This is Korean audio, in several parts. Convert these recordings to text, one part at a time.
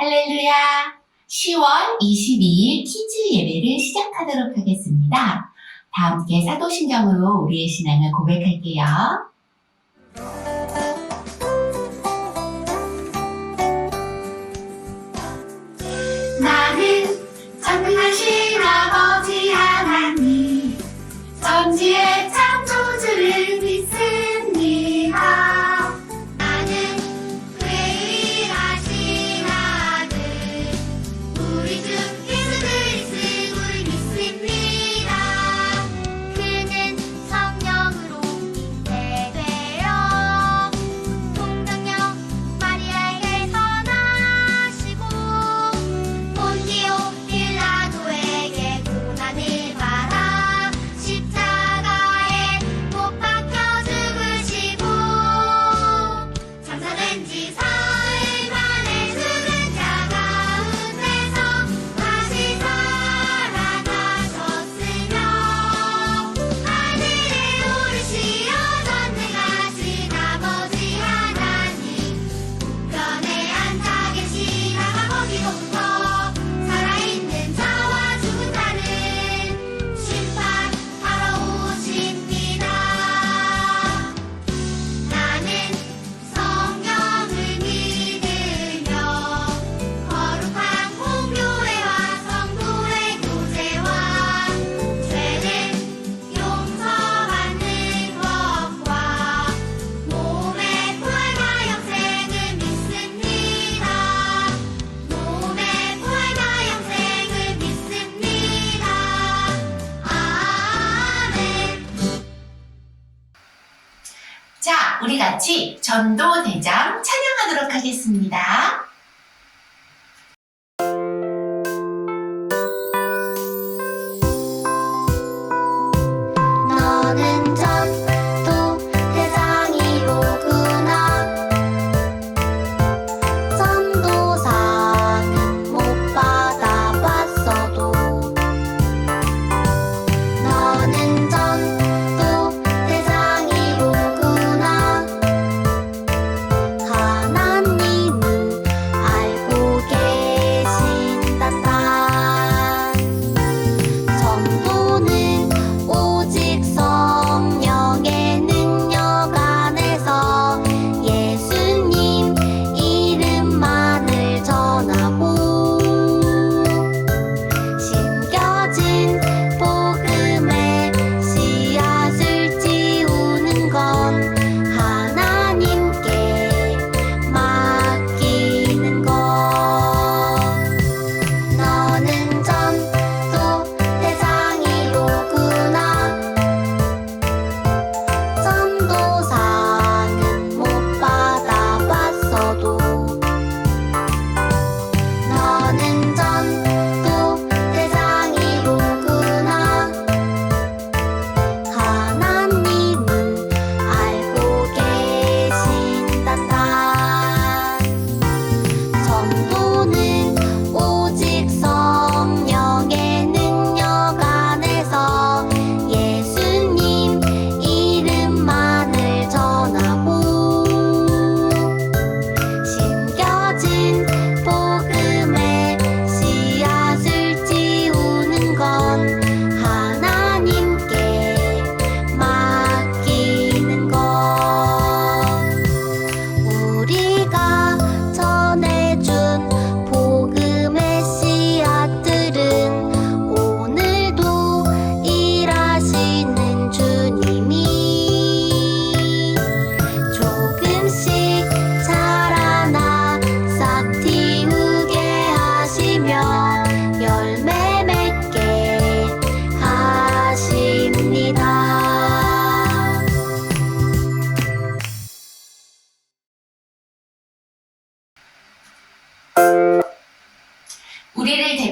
할렐루야! 10월 22일 키즈 예배를 시작하도록 하겠습니다. 다 함께 사도신경으로 우리의 신앙을 고백할게요. 나는 전능하신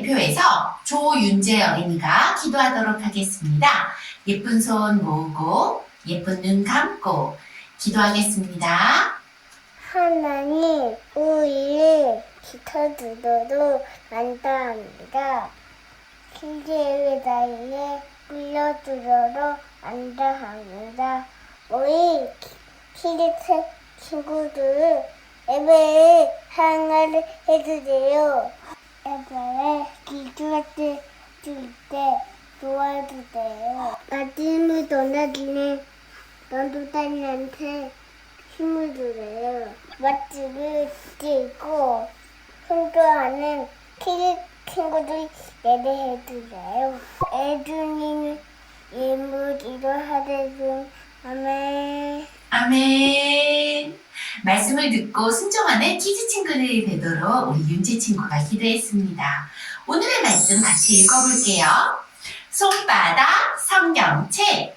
대표에서 조윤재 어린이가 기도하도록 하겠습니다. 예쁜 손 모으고 예쁜 눈 감고 기도하겠습니다. 하나님 우리를 기타들로 만다합니다. 신기의 나이에 물려들어로 만다합니다. 우리 키리트 친구들 애매히 사랑을 해주세요. 애들의 기도할 줄때 도와주세요. 아침을 전해주는 너도단한테 힘을 주세요. 맛집을 찍고 손좋아하는 키 친구들 예배해 주세요. 애준이는 예물 기도 하대중 아멘. 아멘. 말씀을 듣고 순종하는 키즈 친구들이 되도록 우리 윤지 친구가 기도했습니다. 오늘의 말씀 같이 읽어볼게요. 손바닥 성경책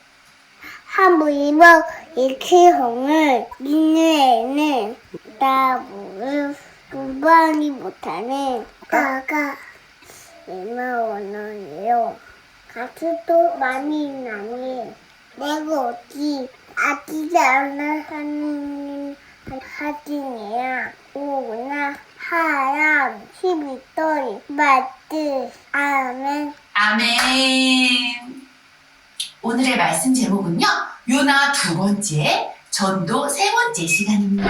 하무이모 이키홍을 민우에는 나무를 구분이 못하는 나가 이마원원이요 가수도 많이 나니 내가 어디 아끼지 않는 하느님 하진이야 오나 하람 십이돌 마트 아멘 아멘. 오늘의 말씀 제목은요. 요나 두 번째, 전도 세 번째 시간입니다.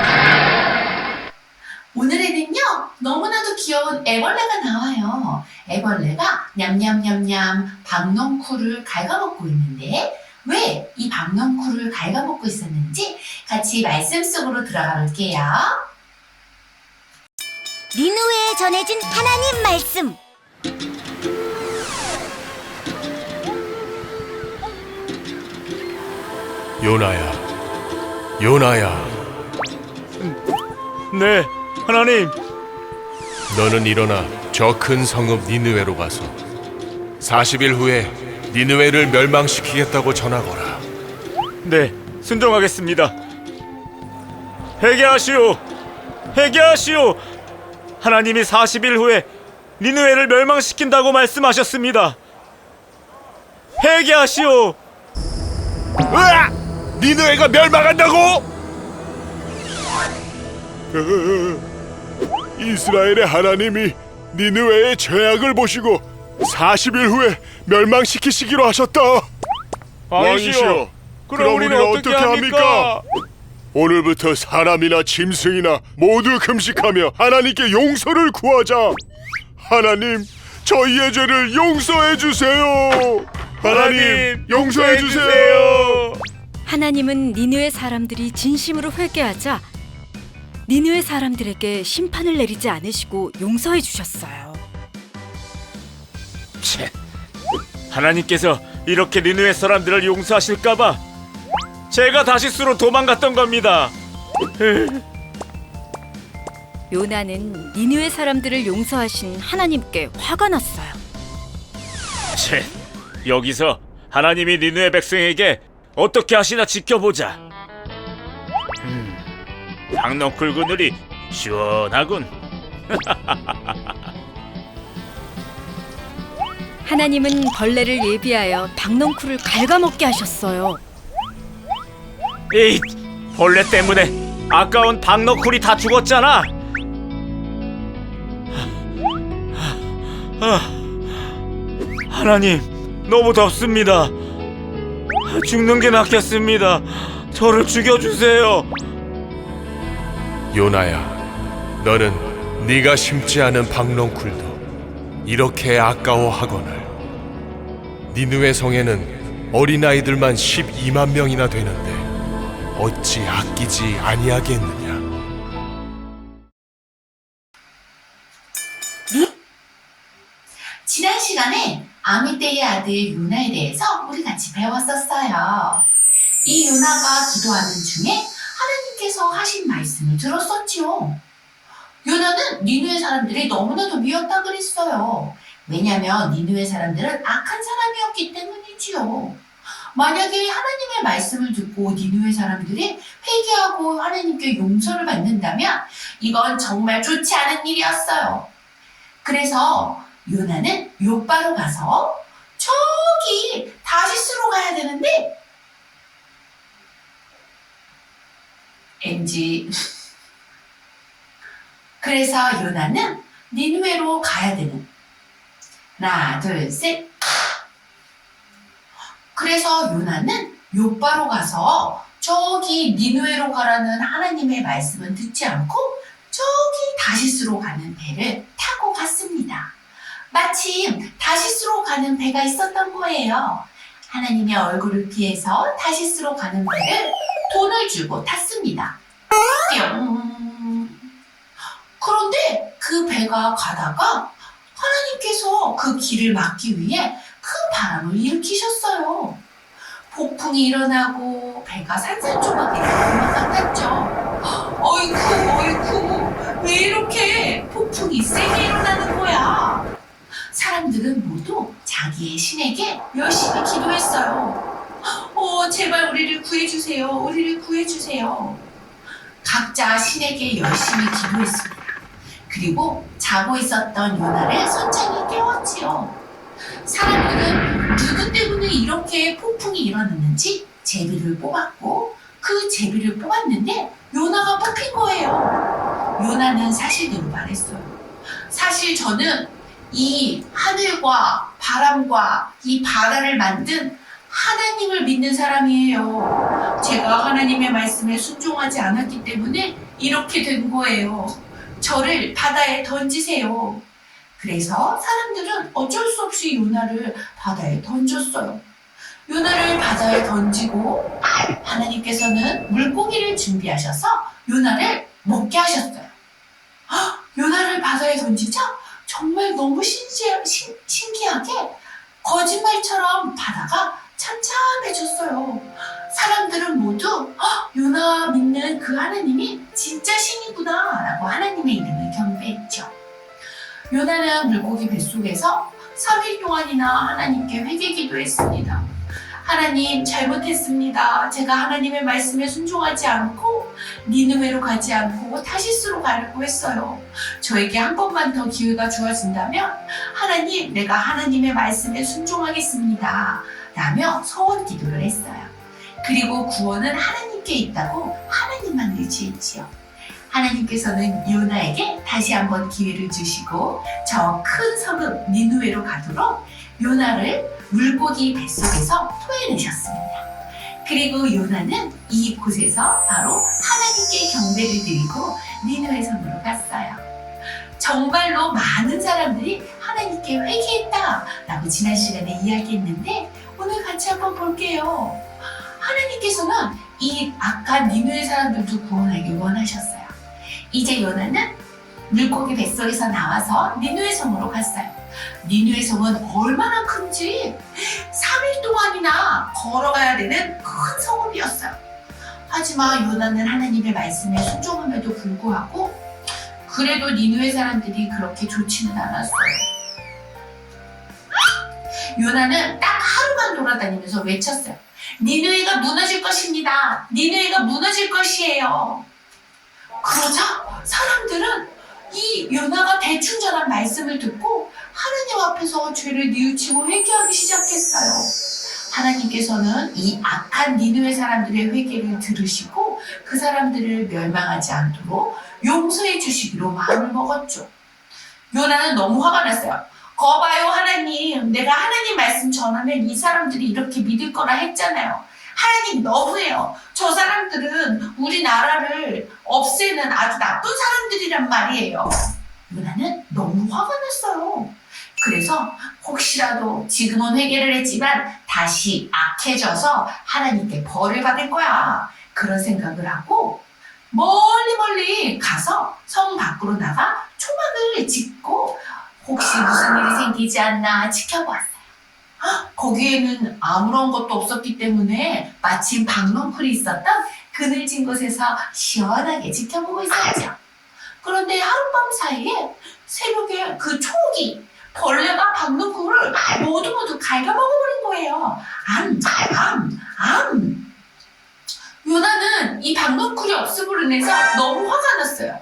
오늘에는요. 너무나도 귀여운 애벌레가 나와요. 애벌레가 냠냠냠냠 박넝쿨을 갉아먹고 있는데 왜이 박넝쿨을 갉아먹고 있었는지 같이 말씀 속으로 들어가 볼게요. 니누에 전해진 하나님 말씀 요나야, 요나야, 네, 하나님. 너는 일어나 저 큰 성읍 니느웨로 가서 40일 후에 니느웨를 멸망시키겠다고 전하거라. 네, 순종하겠습니다. 회개하시오. 회개하시오. 하나님이 40일 후에 니누에를 멸망시킨다고 말씀하셨습니다. 회개하시오. 으아! 니느웨가 멸망한다고? 이스라엘의 하나님이 니느웨의 죄악을 보시고 40일 후에 멸망시키시기로 하셨다. 왕이시오. 그럼 우리는 어떻게 합니까? 오늘부터 사람이나 짐승이나 모두 금식하며 하나님께 용서를 구하자. 하나님, 저희의 죄를 용서해 주세요. 하나님, 용서해 주세요. 하나님은 니느웨 사람들이 진심으로 회개하자 니느웨 사람들에게 심판을 내리지 않으시고 용서해 주셨어요. 채. 하나님께서 이렇게 니누의 사람들을 용서하실까봐 제가 다시스로 도망갔던 겁니다. 요나는 니느웨 사람들을 용서하신 하나님께 화가 났어요. 채. 여기서 하나님이 니누의 백성에게 어떻게 하시나 지켜보자. 음, 박넝쿨 그늘이 시원하군. 하나님은 벌레를 예비하여 박넝쿨을 갉아먹게 하셨어요. 에이, 벌레 때문에 아까운 박너쿨이 다 죽었잖아. 아, 하나님, 너무 덥습니다. 죽는 게 낫겠습니다. 저를 죽여주세요. 요나야, 너는 네가 심지 않은 박농쿨도 이렇게 아까워하거늘. 니느웨 성에는 어린아이들만 12만 명이나 되는데 어찌 아끼지 아니하겠느냐? 지난 시간에 아미떼의 아들 요나에 대해서 우리 같이 배웠었어요. 이 요나가 기도하는 중에 하나님께서 하신 말씀을 들었었지요. 요나는 니누의 사람들이 너무나도 미웠다 그랬어요. 왜냐하면 니누의 사람들은 악한 사람이었기 때문이지요. 만약에 하나님의 말씀을 듣고 니누의 사람들이 회개하고 하나님께 용서를 받는다면 이건 정말 좋지 않은 일이었어요. 그래서 요나는 요바로 가서 저기 다시스로 가야 되는데 NG 그래서 요나는 니누에로 가야 되는 하나 둘 셋 그래서 요나는 요바로 가서 저기 니누에로 가라는 하나님의 말씀은 듣지 않고 저 저기 다시스로 가는 배를 타고 갔습니다. 마침 다시스로 가는 배가 있었던 거예요. 하나님의 얼굴을 피해서 다시스로 가는 배를 돈을 주고 탔습니다. 뿅. 그런데 그 배가 가다가 하나님께서 그 길을 막기 위해 큰 바람을 일으키셨어요. 폭풍이 일어나고 배가 산산조각이 같았죠. 어이쿠, 어이쿠, 왜 이렇게 폭풍이 세게 일어나는 거야? 사람들은 모두 자기의 신에게 열심히 기도했어요. 어, 제발 우리를 구해주세요. 우리를 구해주세요. 각자 신에게 열심히 기도했습니다. 그리고 자고 있었던 요나를 선창이 깨웠지요. 사람들은 누구 때문에 이렇게 폭풍이 일어났는지 제비를 뽑았고 그 제비를 뽑았는데 요나가 뽑힌 거예요. 요나는 사실대로 말했어요. 사실 저는 이 하늘과 바람과 이 바다를 만든 하나님을 믿는 사람이에요. 제가 하나님의 말씀에 순종하지 않았기 때문에 이렇게 된 거예요. 저를 바다에 던지세요. 그래서 사람들은 어쩔 수 없이 요나를 바다에 던졌어요. 요나를 바다에 던지고 하나님께서는 물고기를 준비하셔서 요나를 먹게 하셨어요. 헉, 요나를 바다에 던지자 정말 너무 신기, 신, 신기하게 거짓말처럼 바다가 참참해졌어요. 사람들은 모두 헉, 요나 믿는 그 하나님이 진짜 신이구나 라고 하나님의 이름을 경배했죠. 요나는 물고기 뱃속에서 3일 동안이나 하나님께 회개 기도했습니다. 하나님 잘못했습니다. 제가 하나님의 말씀에 순종하지 않고 니느웨로 가지 않고 타시스로 가려고 했어요. 저에게 한 번만 더 기회가 주어진다면 하나님 내가 하나님의 말씀에 순종하겠습니다. 라며 소원 기도를 했어요. 그리고 구원은 하나님께 있다고 하나님만 의지했지요. 하나님께서는 요나에게 다시 한번 기회를 주시고 저 큰 성읍 니누웨로 가도록 요나를 물고기 뱃속에서 토해내셨습니다. 그리고 요나는 이곳에서 바로 하나님께 경배를 드리고 니누웨 성으로 갔어요. 정말로 많은 사람들이 하나님께 회개했다라고 지난 시간에 이야기했는데 오늘 같이 한번 볼게요. 하나님께서는 이 악한 니누의 사람들도 구원하길 원하셨어요. 이제 요나는 물고기 뱃속에서 나와서 니누의 성으로 갔어요. 니누의 성은 얼마나 큰지 3일 동안이나 걸어가야 되는 큰 성읍이었어요. 하지만 요나는 하나님의 말씀에 순종함에도 불구하고 그래도 니누의 사람들이 그렇게 좋지는 않았어요. 요나는 딱 하루만 돌아다니면서 외쳤어요. 니누이가 무너질 것입니다. 니누이가 무너질 것이에요. 그러자 사람들은 이 요나가 대충 전한 말씀을 듣고 하나님 앞에서 죄를 뉘우치고 회개하기 시작했어요. 하나님께서는 이 악한 니누의 사람들의 회개를 들으시고 그 사람들을 멸망하지 않도록 용서해 주시기로 마음을 먹었죠. 요나는 너무 화가 났어요. 거봐요 하나님 내가 하나님 말씀 전하면 이 사람들이 이렇게 믿을 거라 했잖아요. 하나님 너무해요. 저 사람들은 우리나라를 없애는 아주 나쁜 사람들이란 말이에요. 요나는 너무 화가 났어요. 그래서 혹시라도 지금은 회개를 했지만 다시 악해져서 하나님께 벌을 받을 거야. 그런 생각을 하고 멀리 멀리 가서 성 밖으로 나가 초막을 짓고 혹시 무슨 일이 생기지 않나 지켜보았어요. 헉, 거기에는 아무런 것도 없었기 때문에 마침 박넝쿨이 있었던 그늘진 곳에서 시원하게 지켜보고 있었죠. 그런데 하룻밤 사이에 새벽에 그 초기 벌레가 박넝쿨을 모두 모두 갉아먹어버린 거예요. 암, 암, 암. 요나는 이 박넝쿨이 없음으로 인해서 너무 화가 났어요.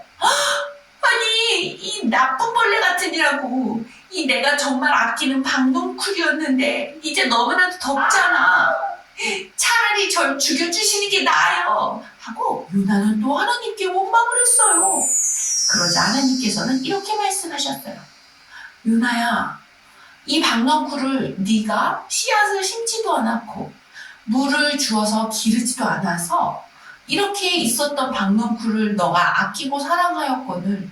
헉, 아니 이 나쁜 벌레 같으니라고 이 내가 정말 아끼는 박농쿨이었는데 이제 너무나도 덥잖아. 차라리 절 죽여주시는 게 나아요. 하고 요나는 또 하나님께 원망을 했어요. 그러자 하나님께서는 이렇게 말씀하셨어요. 요나야, 이 박농쿨을 네가 씨앗을 심지도 않았고 물을 주어서 기르지도 않아서 이렇게 있었던 박넝쿨을 너가 아끼고 사랑하였거늘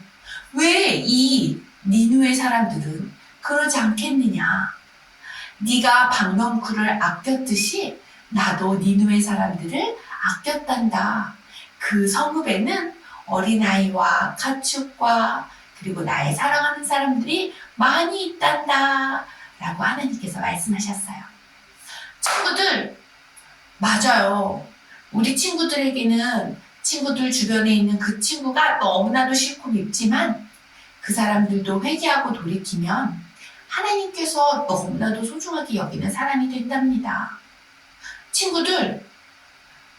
왜 이 니누의 사람들은 그러지 않겠느냐? 네가 박넝쿨을 아꼈듯이 나도 니누의 사람들을 아꼈단다. 그 성읍에는 어린아이와 가축과 그리고 나의 사랑하는 사람들이 많이 있단다. 라고 하나님께서 말씀하셨어요. 친구들, 맞아요. 우리 친구들에게는 친구들 주변에 있는 그 친구가 너무나도 싫고 밉지만 그 사람들도 회개하고 돌이키면 하나님께서 너무나도 소중하게 여기는 사람이 된답니다. 친구들,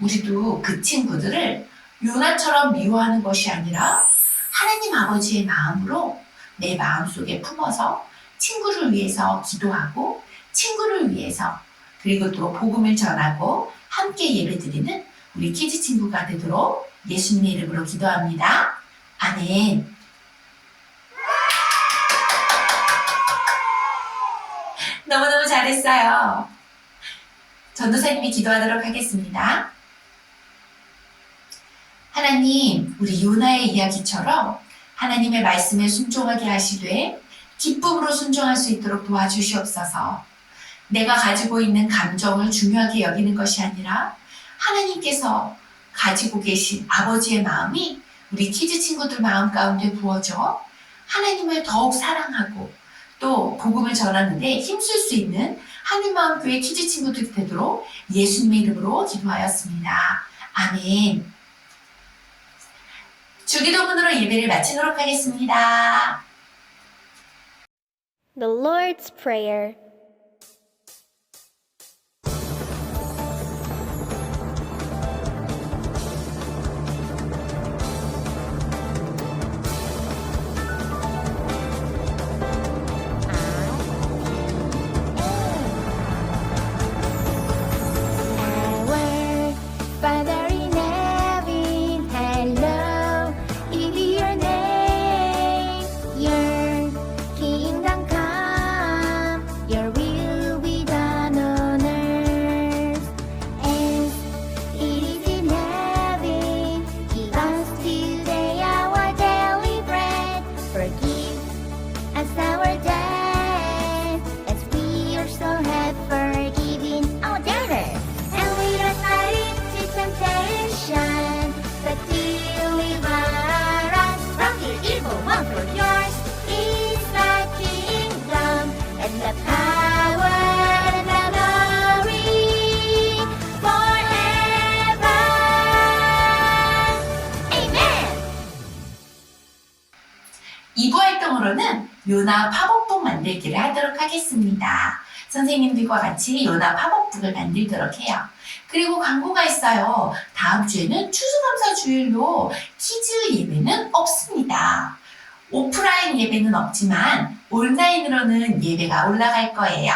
우리도 그 친구들을 요나처럼 미워하는 것이 아니라 하나님 아버지의 마음으로 내 마음속에 품어서 친구를 위해서 기도하고 친구를 위해서 그리고 또 복음을 전하고 함께 예배드리는 우리 키즈 친구가 되도록 예수님의 이름으로 기도합니다. 아멘. 너무너무 잘했어요. 전도사님이 기도하도록 하겠습니다. 하나님, 우리 요나의 이야기처럼 하나님의 말씀에 순종하게 하시되 기쁨으로 순종할 수 있도록 도와주시옵소서. 내가 가지고 있는 감정을 중요하게 여기는 것이 아니라 하나님께서 가지고 계신 아버지의 마음이 우리 키즈 친구들 마음 가운데 부어져 하나님을 더욱 사랑하고 또 복음을 전하는데 힘쓸 수 있는 하늘마음교회 키즈 친구들이 되도록 예수님의 이름으로 기도하였습니다. 아멘. 주기도문으로 예배를 마치도록 하겠습니다. The Lord's Prayer. 요나 팝업북 만들기를 하도록 하겠습니다. 선생님들과 같이 요나 팝업북을 만들도록 해요. 그리고 광고가 있어요. 다음 주에는 추수감사 주일로 키즈 예배는 없습니다. 오프라인 예배는 없지만 온라인으로는 예배가 올라갈 거예요.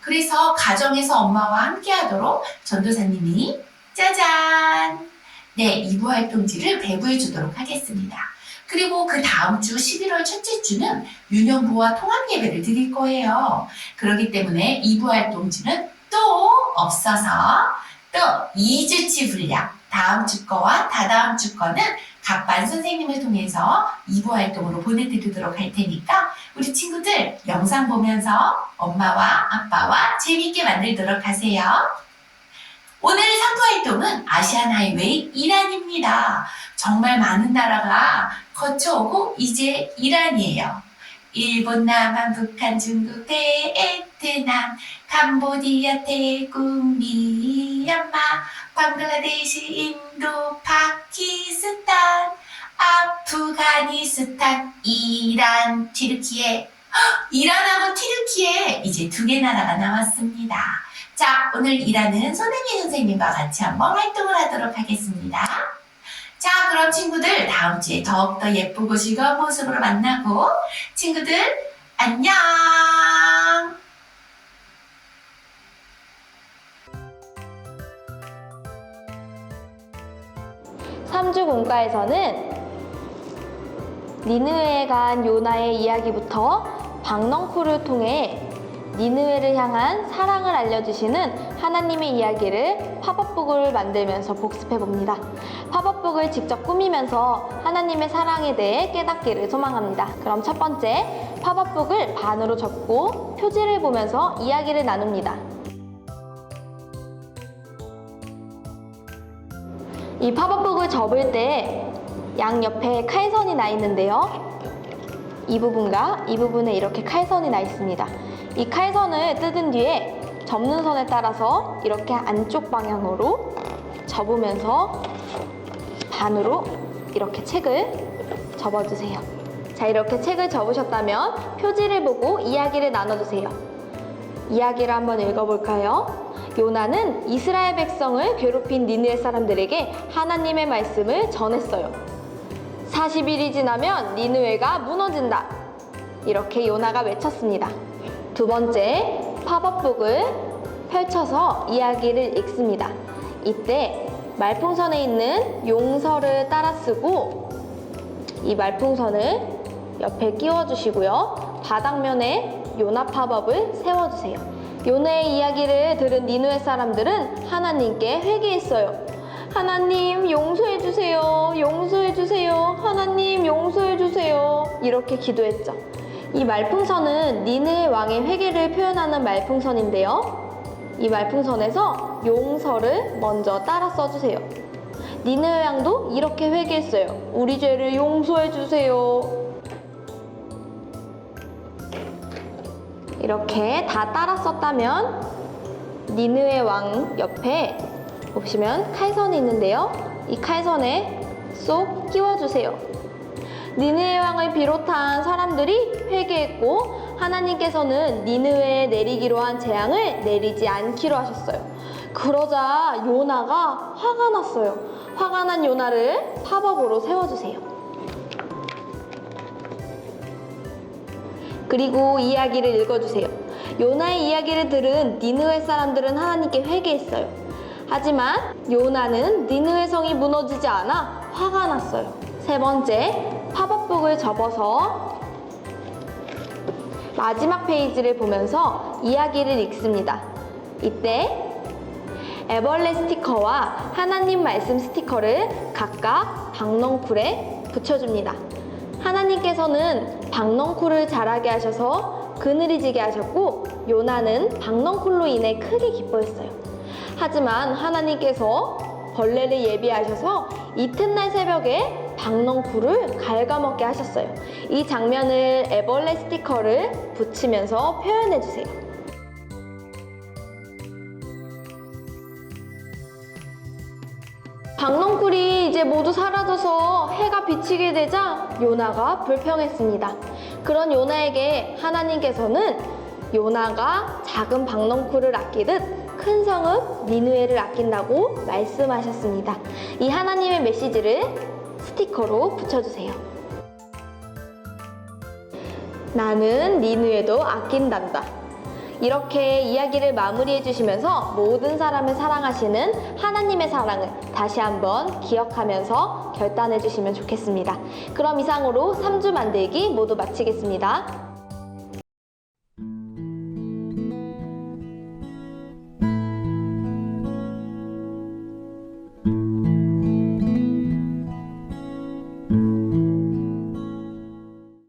그래서 가정에서 엄마와 함께 하도록 전도사님이 짜잔! 네, 2부 활동지를 배부해 주도록 하겠습니다. 그리고 그 다음 주 11월 첫째 주는 유년부와 통합 예배를 드릴 거예요. 그렇기 때문에 2부 활동지는 또 없어서 또 2주치 분량 다음 주 거와 다다음 주 거는 각반 선생님을 통해서 2부 활동으로 보내드리도록 할 테니까 우리 친구들 영상 보면서 엄마와 아빠와 재미있게 만들도록 하세요. 오늘 3부 활동은 아시안 하이웨이 이란입니다. 정말 많은 나라가 거쳐오고 이제 이란이에요. 일본, 남한, 북한, 중국, 베트남, 캄보디아, 태국, 미얀마, 방글라데시, 인도, 파키스탄, 아프가니스탄, 이란, 튀르키예. 헉, 이란하고 튀르키예 이제 두 개 나라가 남았습니다. 자, 오늘 이란은 손흥민 선생님과 같이 한번 활동을 하도록 하겠습니다. 자, 그럼 친구들 다음 주에 더욱더 예쁘고 즐거운 모습으로 만나고 친구들 안녕! 삼주 공가에서는 니느웨에 간 요나의 이야기부터 박넝쿨을 통해 니느웨를 향한 사랑을 알려주시는 하나님의 이야기를 팝업북을 만들면서 복습해 봅니다. 팝업북을 직접 꾸미면서 하나님의 사랑에 대해 깨닫기를 소망합니다. 그럼 첫 번째, 팝업북을 반으로 접고 표지를 보면서 이야기를 나눕니다. 이 팝업북을 접을 때 양옆에 칼선이 나 있는데요. 이 부분과 이 부분에 이렇게 칼선이 나 있습니다. 이 칼선을 뜯은 뒤에 접는 선에 따라서 이렇게 안쪽 방향으로 접으면서 반으로 이렇게 책을 접어주세요. 자, 이렇게 책을 접으셨다면 표지를 보고 이야기를 나눠주세요. 이야기를 한번 읽어볼까요? 요나는 이스라엘 백성을 괴롭힌 니느웨 사람들에게 하나님의 말씀을 전했어요. 40일이 지나면 니느웨가 무너진다. 이렇게 요나가 외쳤습니다. 두 번째, 팝업북을 펼쳐서 이야기를 읽습니다. 이때 말풍선에 있는 용서를 따라 쓰고 이 말풍선을 옆에 끼워주시고요. 바닥면에 요나 팝업을 세워주세요. 요나의 이야기를 들은 니누의 사람들은 하나님께 회개했어요. 하나님 용서해주세요. 용서해주세요. 하나님 용서해주세요. 이렇게 기도했죠. 이 말풍선은 니느의 왕의 회개를 표현하는 말풍선인데요. 이 말풍선에서 용서를 먼저 따라 써주세요. 니느의 왕도 이렇게 회개했어요. 우리 죄를 용서해주세요. 이렇게 다 따라 썼다면 니느의 왕 옆에 보시면 칼선이 있는데요. 이 칼선에 쏙 끼워주세요. 니느의 왕을 비롯한 사람들이 회개했고 하나님께서는 니느웨에 내리기로 한 재앙을 내리지 않기로 하셨어요. 그러자 요나가 화가 났어요. 화가 난 요나를 팝업으로 세워주세요. 그리고 이야기를 읽어주세요. 요나의 이야기를 들은 니느웨 사람들은 하나님께 회개했어요. 하지만 요나는 니느웨 성이 무너지지 않아 화가 났어요. 세 번째, 팝업북을 접어서 마지막 페이지를 보면서 이야기를 읽습니다. 이때 애벌레 스티커와 하나님 말씀 스티커를 각각 박넝쿨에 붙여줍니다. 하나님께서는 박넝쿨을 자라게 하셔서 그늘이 지게 하셨고 요나는 박넝쿨로 인해 크게 기뻐했어요. 하지만 하나님께서 벌레를 예비하셔서 이튿날 새벽에 박넝쿨을 갉아먹게 하셨어요. 이 장면을 애벌레 스티커를 붙이면서 표현해 주세요. 박넝쿨이 이제 모두 사라져서 해가 비치게 되자 요나가 불평했습니다. 그런 요나에게 하나님께서는 요나가 작은 박넝쿨을 아끼듯 큰 성읍 니누에를 아낀다고 말씀하셨습니다. 이 하나님의 메시지를 스티커로 붙여주세요. 나는 니누에도 아낀단다. 이렇게 이야기를 마무리해 주시면서 모든 사람을 사랑하시는 하나님의 사랑을 다시 한번 기억하면서 결단해 주시면 좋겠습니다. 그럼 이상으로 3주 만들기 모두 마치겠습니다.